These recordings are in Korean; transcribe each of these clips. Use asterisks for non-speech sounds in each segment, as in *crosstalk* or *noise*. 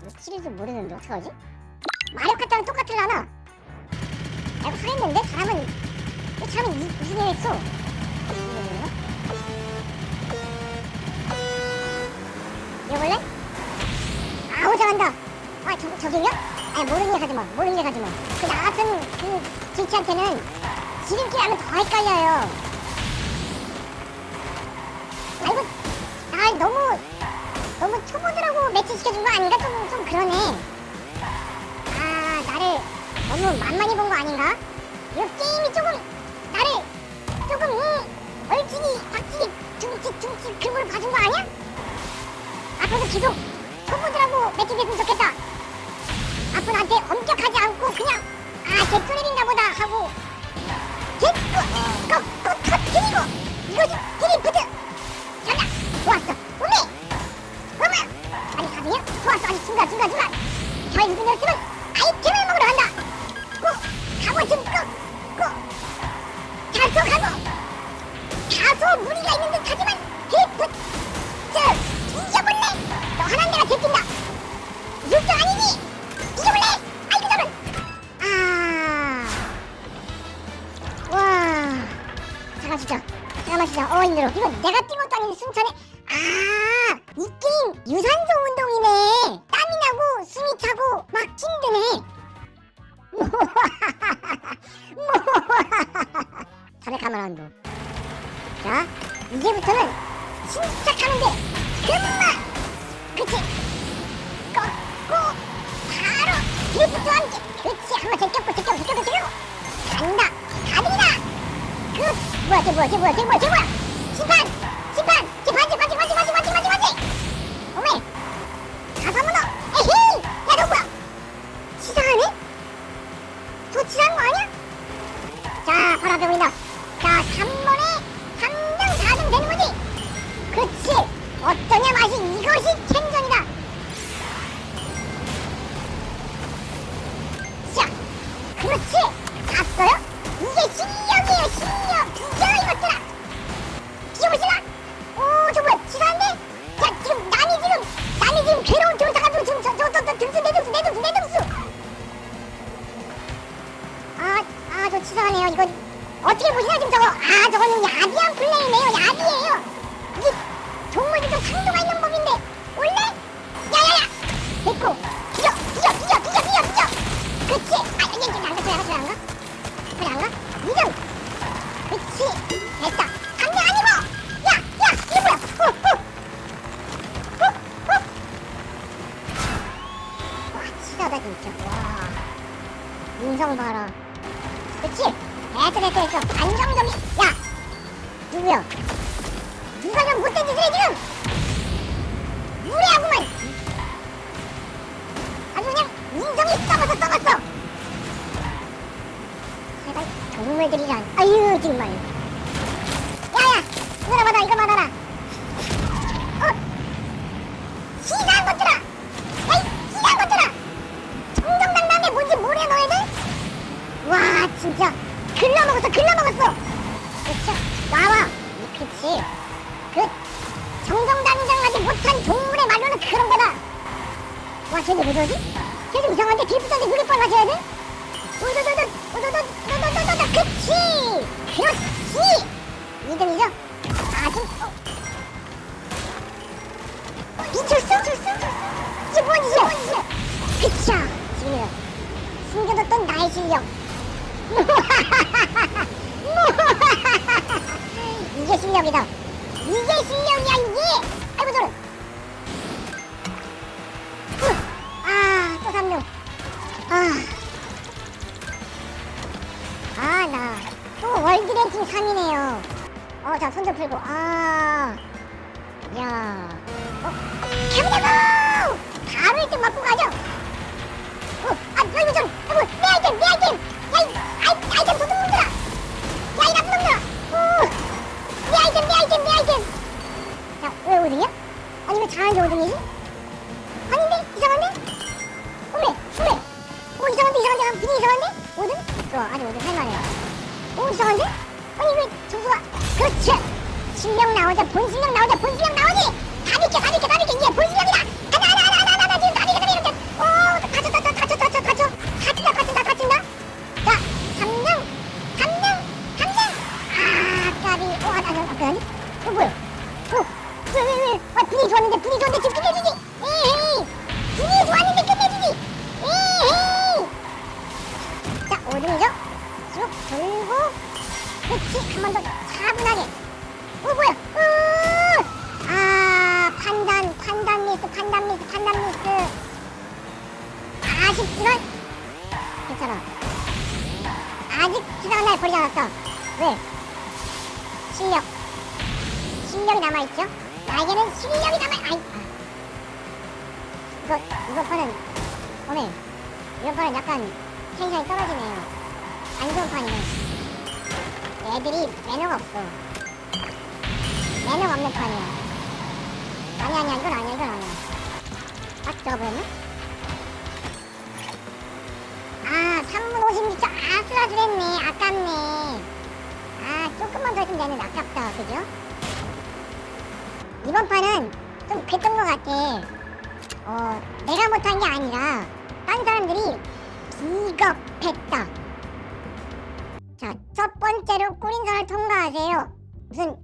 이거 시리즈 모르는데 어떡하지? 마리오 카트랑 똑같을라나? 내가 사했는데 사람은 이 사람은 이- 무슨 일 했어? 이걸래? 아우 잘한다 아 저, 저기요? 아니 모르는 게 가지마 모르는 게 가지마 그 나 같은 그 지치한테는 지름길 하면 더 헷갈려요 매치 시켜준 거 아닌가? 좀, 좀 그러네 아 나를 너무 만만히 본 거 아닌가? 이 게임이 조금 나를 조금 음, 얼지기 박지기 둥치 둥치 그걸 봐준 거 아니야? 앞으로 계속 초보들하고 매치됐으면 좋겠다 앞으로 나한테 엄격하지 않고 그냥 아 개토랩인가 보다 하고 개꼬 꼬꼬 터트리고 이거지 드리프트 가자 좋았어 오메 어머 아니 가비야 좋았어 아니 중간 중간 중간 저희 둬. 자 이제부터는 침착하는데 금방 그치? 꺾고 바로 드리프트와 함께. 그치 한번 제껴고 제껴고 제껴고 제껴고 간다. 가득이다. 그 뭐야 쟤 뭐야 쟤 뭐야 쟤 뭐야 쟤 뭐야 치사하네요 이거 어떻게 보시나 지금 저거 아 저거는 야비한 플레이네요 야비예요 이게 동물들도 상도가 있는 법인데 원래 야야야 됐고 비겨 비겨 비겨 비겨 비겨 비겨 그치 아 이게 이게 안가 저기 안가 됐어 됐어 됐어 안정적이 야! 누구야 누가 좀 짓을 해 지금? 무례하구만! 아주 그냥 인성이 썩어서 썩었어! 제발 동물들이란 아유 정말 야야 이거나 받아 이거 받아라 어 시사한 것들아 야이 시사한 것들아 정정당당하게 뭔지 모래 너희들 와 진짜 글러먹었어 글러먹었어 그쵸 나와 그치 그 정정당당하지 못한 동물의 말로는 그런 거다 와 쟤네 왜 저러지? 쟤좀 이상한데 드리프트한테 물에 빨아줘야 돼? 우두두두 우두두두두두두 그치 그렇지 2등이죠? 아주 어. 어, 미쳤어 쳤어 이게 뭔 짓이야 그쵸 지금 숨겨뒀던 나의 실력 *laughs* 실력이다. 이게 실력이야 이게. 아이고 저런. 아, 또 3등. 아. 아, 나. 또 월드 랭킹 3위네요. 어, 자, 손 좀 풀고. 아. 야. 어, 캐브네고! 바로 1등 맞고 가죠? 어, 아, 아이고 좀, 아 왜 잘하는데 5등이지? 아닌데? 이상한데? 어메, 어메! 오, 이상한데, 이상한데? 분위기 이상한데? 5등? 좋아, 아직 5등 할만해요. 오, 이상한데? 아니, 왜 점수가, 그렇지! 실력 나오자 본실력 나오자 본실력 나오지 다 비켜 다 비켜 다 비켜 얘 본실력이다 아쉽지만 괜찮아. 아직 날 버리지 않았어. 왜? 실력. 실력이 남아있죠? 나에게는 실력이 남아 아이 아. 이거 이거 판은 오늘 이번 판은 약간 텐션이 떨어지네요. 안 좋은 판이네. 애들이 매너가 없어. 매너가 없는 판이야. 아니 아니야. 이건 아니야. 이건 아니야. 아 적어버렸네 아슬아슬했네 아깝네 아 조금만 더 했으면 되는데 아깝다 그죠? 이번 판은 좀 그랬던 것 같아 어 내가 못한 게 아니라 딴 사람들이 비겁했다 자, 첫 번째로 꾸린선을 통과하세요. 무슨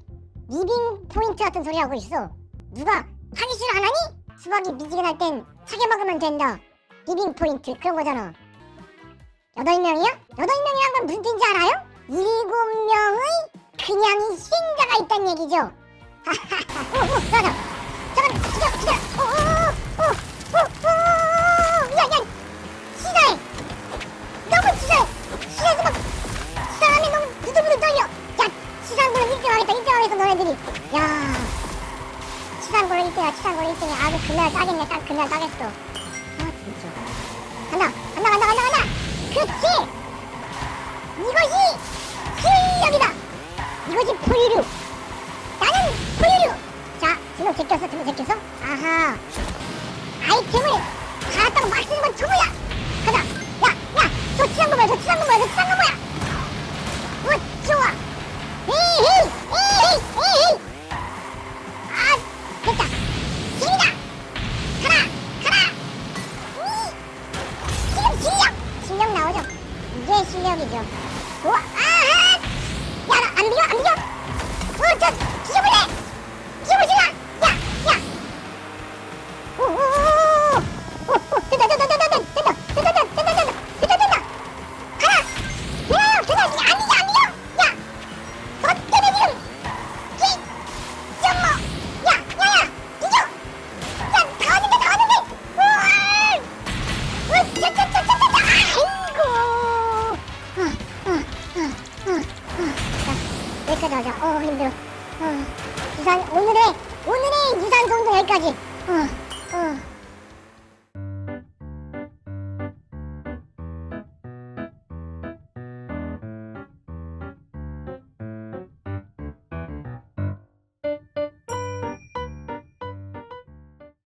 리빙 포인트 같은 소리 하고 있어. 누가 싫어 안 하니? 수박이 미지근할 땐 차게 먹으면 된다. 리빙 포인트 그런 거잖아. 여덟 명이야? 여덟 명이란 건 무슨 뜻인지 알아요? 일곱 명의 그냥 희생자가 있다는 얘기죠. 하하하. 오, 오, 잠깐, 잠깐, 기다, 기다. 오, 오, 오, 오, 오, 오, 야, 야, 시사해. 너무 시사해. 시사하지 마. 사람이 너무 부들부들 떨려. 야, 치상고로 1등 하겠다. 1등 하겠어, 너네들이. 야, 치상고로 1등이야. 치상고로 1등이야. 아주 그날 따겠네. 딱 그날 따겠어. 아, 진짜. 간다, 간다, 간다, 간다. 그렇지. 이것이 실력이다. 이것이 포유류. 나는 포유류. 자, 지금 제꼈어, 지금 제꼈어. 아하. 아이템을 갈았다고 막 쓰는 건 저거야. 가자. 야, 야, 저 치상고 뭐야? 저 치상고 뭐야? 저 치상고 뭐야? 어, 좋아. 끝까지. 어.